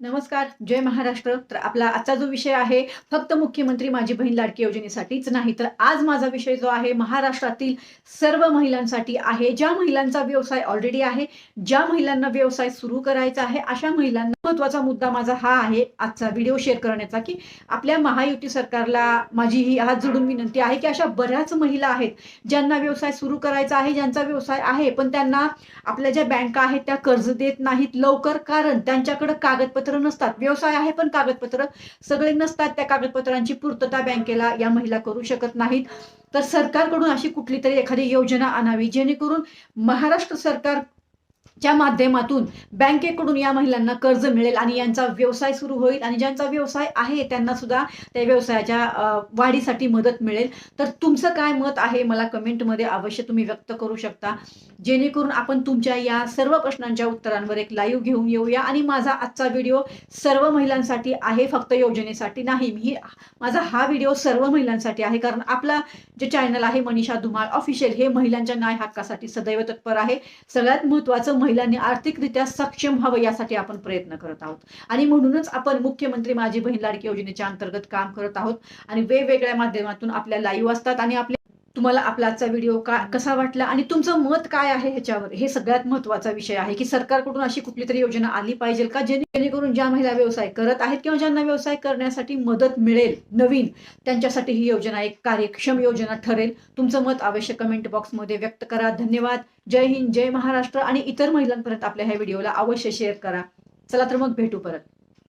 नमस्कार जय महाराष्ट्र. तर आपला आजचा जो विषय आहे फक्त मुख्यमंत्री माझी बहीण लाडकी योजनेसाठीच नाही तर आज माझा विषय जो आहे महाराष्ट्रातील सर्व महिलांसाठी आहे. ज्या महिलांचा व्यवसाय ऑलरेडी आहे ज्या महिलांना व्यवसाय सुरू करायचा आहे अशा महिलांना महत्त्वाचा मुद्दा माझा हा आहे आजचा व्हिडिओ शेअर करण्याचा की आपल्या महायुती सरकारला माझी ही हात जोडून विनंती आहे की अशा बऱ्याच महिला आहेत ज्यांना व्यवसाय सुरू करायचा आहे ज्यांचा व्यवसाय आहे पण त्यांना आपल्या ज्या बँका आहेत त्या कर्ज देत नाहीत लवकर कारण त्यांच्याकडे कागदपत्र नसतात. व्यवसाय आहे पण कागदपत्र सगळे नसतात. त्या कागदपत्रांची पूर्तता बँकेला या महिला करू शकत नाहीत. तर सरकारकडून अशी कुठली तरी एखादी योजना आणावी जेणेकरून महाराष्ट्र सरकार च्या माध्यमातून बँकेकडून या महिलांना कर्ज मिळेल आणि यांचा व्यवसाय सुरू होईल आणि ज्यांचा व्यवसाय आहे त्यांना सुद्धा त्या व्यवसायाच्या वाढीसाठी मदत मिळेल. तर तुमचं काय मत आहे? मला कमेंटमध्ये अवश्य तुम्ही व्यक्त करू शकता. जेणेकरून आपण तुमच्या या सर्व प्रश्नांच्या उत्तरांवर एक लाईव्ह घेऊन येऊया. आणि माझा आजचा व्हिडिओ सर्व महिलांसाठी आहे फक्त योजनेसाठी नाही. मी माझा हा व्हिडिओ सर्व महिलांसाठी आहे. कारण आपला जे चॅनल आहे मनीषा धुमाळ ऑफिशियल हे महिलांच्या न्याय हक्कासाठी सदैव तत्पर आहे. सगळ्यात महत्वाचं म्हणजे महिलांनी आर्थिकरित्या सक्षम व्हावं यासाठी आपण प्रयत्न करत आहोत. आणि म्हणूनच आपण मुख्यमंत्री माझी बहीण लाडकी योजनेच्या अंतर्गत काम करत आहोत. आणि वेगवेगळ्या माध्यमातून आपल्या लाईव्ह असतात आणि आपल्या तुम्हाला आपला आजचा व्हिडिओ का कसा वाटला आणि तुमचं मत काय आहे ह्याच्यावर? हे सगळ्यात महत्त्वाचा विषय आहे की सरकारकडून अशी कुठली तरी योजना आली पाहिजे का जेणेकरून ज्या महिला व्यवसाय करत आहेत किंवा ज्यांना व्यवसाय करण्यासाठी मदत मिळेल नवीन त्यांच्यासाठी ही योजना एक कार्यक्षम योजना ठरेल? तुमचं मत अवश्य कमेंट बॉक्समध्ये व्यक्त करा. धन्यवाद. जय हिंद जय महाराष्ट्र आणि इतर महिलांपर्यंत आपल्या ह्या व्हिडिओला अवश्य शेअर करा. चला तर मग भेटू परत.